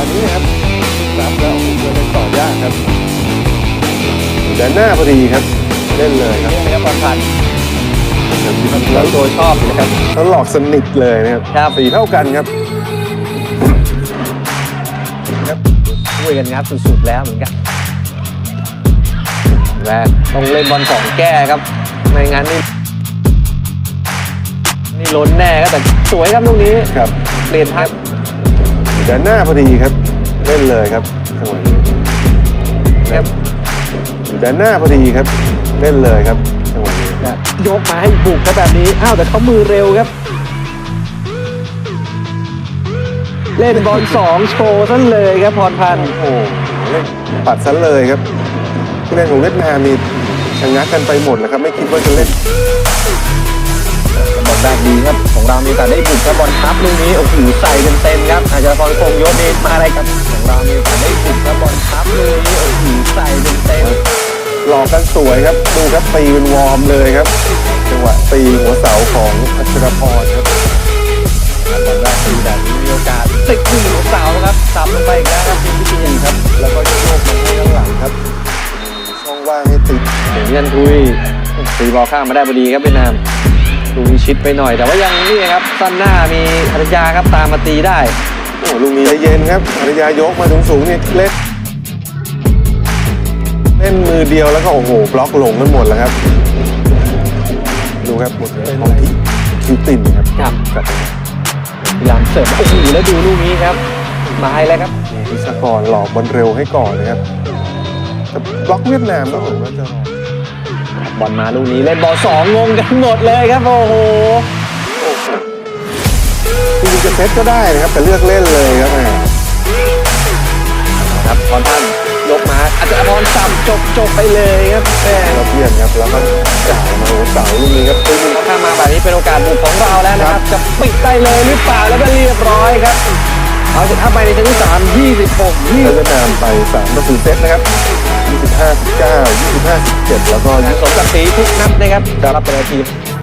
ะนี้ครับรับแล้วโอ้โหเล่นต่อยากครับอยู่ด้านหน้าพอดีครับเล่นเลยครับเรื่องนี้ประพันธ์แล้แล้ววตัวชอบอยู่นะครับแล้วหลอกสนิทเลยนะครับครับสีเท่ากันครับช่วยกันงัดสุดๆแล้วเหมือนกันและต้องเล่นบอลสองแก้ครับไม่งั้นนี่นี่ล้นแน่ครับแต่สวยครับลูกนี้ครับเปลี่ยนทัก อยู่ด้านหน้าพอดีครับ เล่นเลยครับจังหวะนี้ครับอยู่ด้านหน้าพอดีครับ เล่นเลยครับจังหวะนี้และยกมาให้บุกครับแบบนี้ อ้าวแต่เขามือเร็วครับ เล่นบอลสองโชว์ซะเลยครับพรพันธ์ โอ้โหเล่นปัดซะเลยครับผู้เล่นของเวียดนามนี่ชะงักกันไปหมดแล้วครับ ไม่คิดว่าจะเล่น บอลได้ดีครับของเรามีโอกาสได้บุกครับบอลทับลูกนี้โอ้โหใส่เต็มๆครับอาจจะพรคงยศนี่มาอะไรครับของเรามีโอกาสได้บุกครับบอลทับลูกนี้โอ้โหใส่เต็มหลอกกันสวยครับดูครับตีเป็นวอร์มเลยครับจังหวะตีหัวเสาของอัชรพรครับๆบอลได้ดีแบบนี้มีโอกาสติดขึ้นหัวเสาครับซ้ำลงไปอีกแล้วครับทีมพิธีครับ แล้วก็โยกมาให้ข้างหลังครับช่องว่างให้ติดเดี๋ยวยันทุยตีบอลข้ามมาได้พอดีครับเวียดนาม ลูกนี้ชิดไปหน่อย แต่ว่ายังนี่ครับสั้นหน้ามีภรรยาครับตามมาตีได้โอ้ลูกนี้ใจเย็นครับภรรยายกมาสูงสูงๆนี่เล่นเล่นมือเดียวแล้วก็โอ้โหบล็อกหลงกันหมดแล้วครับ ดูครับหมดเลยของที่คิวตินครับครับกับพยายามเสิร์ฟโอ้โหแล้วดูลูกนี้ครับมาให้แล้วครับนิสกรหลอกบอลเร็วให้ก่อนเลยครับแต่บล็อกเวียดนามก็ผมว่าจะรอ บอลมาลูกนี้เล่นบอลสองงงกันหมดเลยครับโอ้โหโอ้โหจริงๆจะเซตก็ได้นะครับแต่เลือกเล่นเลยครับแหมครับพรท่านยกมาอาจจะบอลซ้ำจบจบไปเลยครับแม่เราเพียนครับแล้วก็จ่ายมาโอ้โหเสาลูกนี้ครับตึ้งถ้ามาแบบนี้เป็นโอกาสบุกของเราแล้วนะครับ จะปิดได้เลยหรือเปล่าแล้วก็เรียบร้อยครับ เอาชนะไปในเซตที่สามยี่สิบหกยี่เวียดนามไป3ประตูเซตนะครับ25 19 25 17แล้วก็สมศักดิ์ศรีทุกนัดนะครับสำหรับแต่ละทีม